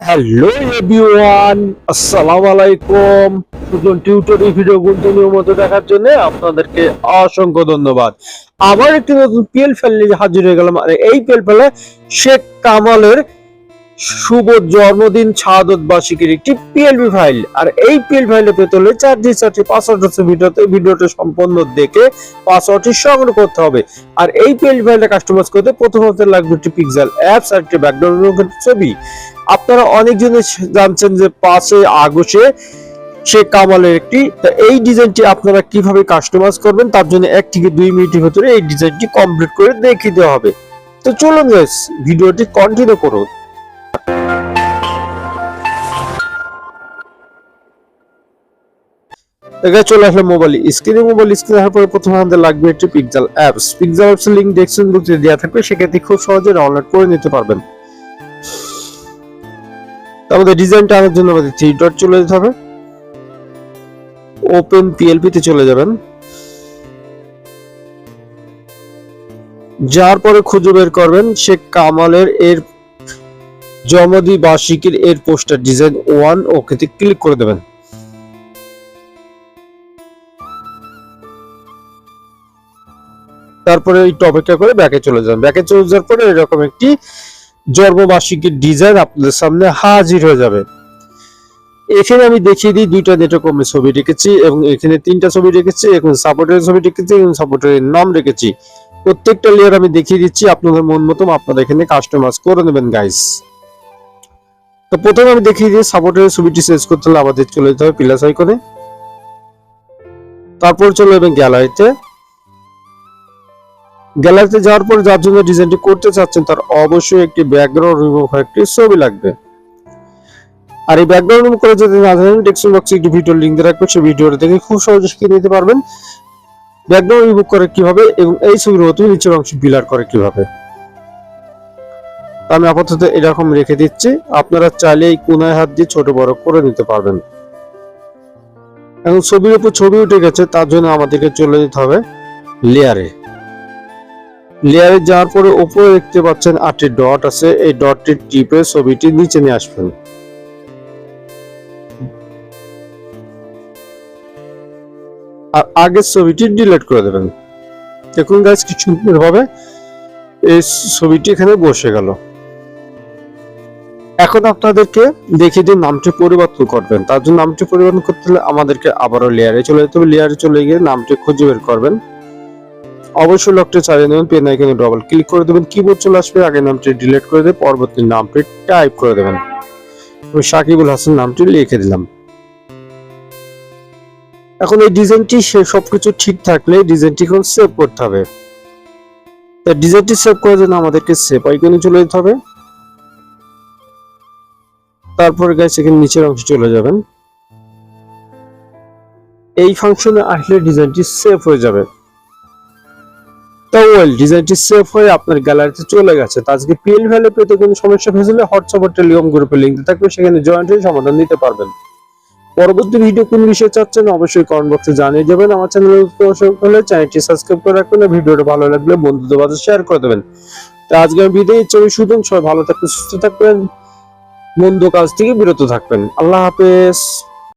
Hello everyone আসসালামু আলাইকুম Sujan টিউটোরি video গুলো মতো দেখার জন্য আপনাদেরকে অসংখ্য ধন্যবাদ। আবার একটি নতুন পিএল ফেল নিয়ে হাজির হয়ে গেলাম। আর এই পিএল ফেলে শেখ কামালের শুভ জন্মদিন ছাদত বার্ষিকীর একটি পিএলবি ফাইল আর এই পিএল ফাইলে পেতে হলে চারটি চারটি পাসওয়ার্ড আছে ভিডিওতে। ভিডিওটা সম্পূর্ণ দেখে পাসওয়ার্ডটি সংগ্রহ করতে হবে। আর এই পিএলবি ফাইলটা কাস্টমাইজ করতে প্রথমত লাগবে একটি পিক্সেল অ্যাপস আর একটি ব্যাকগ্রাউন্ড ছবি। আপনারা অনেকজন জানছেন যে পাঁচে আগস্টে শেখ কামালের একটি। তা এই ডিজাইনটি আপনারা কীভাবে কাস্টমাইজ করবেন, তার জন্য এক থেকে দুই মিনিটের ভিতরে এই ডিজাইনটি কমপ্লিট করে দেখিয়ে দেওয়া হবে। তো চলুন ভিডিওটি কন্টিনিউ করুন। এখানে চলে আসলে মোবাইল স্ক্রিনে মোবাইল স্ক্রিনে আসার পরে প্রথমে আমাদের লাগবে একটি pixel apps pixel apps link description বক্সে দেওয়া থাকবে, সেক্ষেত্রে খুব সহজে ডাউনলোড করে নিতে পারবেন। আমাদের ডিজাইনটা আনার জন্য আমাদের থ্রি ডট চলে যেতে হবে। ওপেন পিএলপি তে চলে যাবেন। যার পরে খুঁজে বের করবেন শেখ কামালের এর জমদি বার্ষিকীর এর পোস্টার ডিজাইন ওয়ান ওকেতে ক্লিক করে দেবেন। তারপরে এই টপিকটা করে ব্যাকে চলে যান ব্যাকে চলে যাওয়ার পরে এরকম একটি জন্মবার্ষিকীর ডিজাইন আপনাদের সামনে হাজির হয়ে যাবে। এখানে আমি দেখিয়ে দিই দুইটা নেটওয়ার্ক ছবি রেখেছি এবং এখানে তিনটা ছবি রেখেছি, এখন সাপোর্টের ছবি রেখেছি এবং সাপোর্টের নাম রেখেছি। প্রত্যেকটা লেয়ার আমি দেখিয়ে দিচ্ছি, আপনাদের মন মতো আপনারা এখানে কাস্টমাইজ করে নেবেন গাইস তো প্রথমে আমি দেখিয়ে দিই সাপোর্টের ছবিটি সেভ করতে হলে আমাদের চলে যেতে হবে প্লাস আইকনে তারপর চলে যাবেন গ্যালারিতে গ্যালারিতে যাওয়ার পর যার জন্য ডিজাইনটি করতে চাচ্ছেন, তার অবশ্যই একটি ব্যাকগ্রাউন্ড রিমুভ একটি ছবি লাগবে। আর এই ব্যাকগ্রাউন্ড রিমুভ করে যদি না জানেন ডেসক্রিপশন বক্সে একটি ভিডিও লিংক দিয়ে রাখব সেই ভিডিওটা দেখে খুব সহজে শিখে নিতে পারবেন। ব্যাকগ্রাউন্ড রিমুভ করে কীভাবে এবং এই ছবির মতো নিচের অংশ বিলার করে কীভাবে। আমি আপাতত এরকম রেখে দিচ্ছি, আপনারা চাইলে এই কোনায় হাত দিয়ে ছোট বড় করে নিতে পারবেন। এখন ছবির উপর ছবি উঠে গেছে, তার জন্য আমাদেরকে চলে যেতে হবে লেয়ারে লেয়ারে যাওয়ার পরে উপরে দেখতে পাচ্ছেন আটটি ডট আছে। এই ডটটি টিপে ছবিটি নিচে নিয়ে আসবেন। আর আগের ছবিটি ডিলিট করে দেবেন। দেখুন গাছ কি সুন্দর ভাবে এই ছবিটি এখানে বসে গেল। এখন আপনাদেরকে দেখিয়ে দিন নামটি পরিবর্তন করবেন। তার জন্য নামটি পরিবর্তন করতে হলে আমাদেরকে আবারও লেয়ারে চলে যেতে হবে। লেয়ারে চলে গিয়ে নামটি খুঁজে বের করবেন। অবশ্যই লকটি চালিয়ে নেবেন পেন আইকনে ডবল ক্লিক করে দেবেন কিবোর্ড চলে আসবে আগে নামটি ডিলিট করে দিয়ে পরবর্তী নামটি টাইপ করে দেবেন। আমি সাকিবুল হাসান নামটি লিখে দিলাম। এখন এই ডিজাইনটি সবকিছু ঠিক থাকলে ডিজাইনটি এখন সেভ করতে হবে। তা ডিজাইনটি সেভ করার জন্য আমাদেরকে সেভ আইকনে চলে যেতে হবে। তারপরে গাইস এখানে নিচের অংশে চলে যাবেন। এই ফাংশনে আসলে ডিজাইনটি সেভ হয়ে যাবে। ওয়েল ডিজাইনটি সেভ হয়ে আপনার গ্যালারিতে চলে গেছে। তো আজকে পিএল ভ্যালু পেতে কোনো সমস্যা হয়েছিল হোয়াটসঅ্যাপ টেলিগ্রাম গ্রুপে লিংক থাকবে, সেখানে জয়েন্ট হয়ে সমাধান নিতে পারবেন। পরবর্তী ভিডিও কোন বিষয়ে চাচ্ছেন অবশ্যই কমেন্ট বক্সে জানিয়ে যাবেন আমার চ্যানেল হলে চ্যানেলটি সাবস্ক্রাইব করে রাখবেন ভিডিওটা ভালো লাগলে বন্ধুদের মাঝে শেয়ার করে দেবেন। তো আজকে আমি বিদায় ছবি শুধু সবাই ভালো থাকবেন, সুস্থ থাকবেন, মন্দ কাজ থেকে বিরত থাকবেন। আল্লাহ হাফেজ।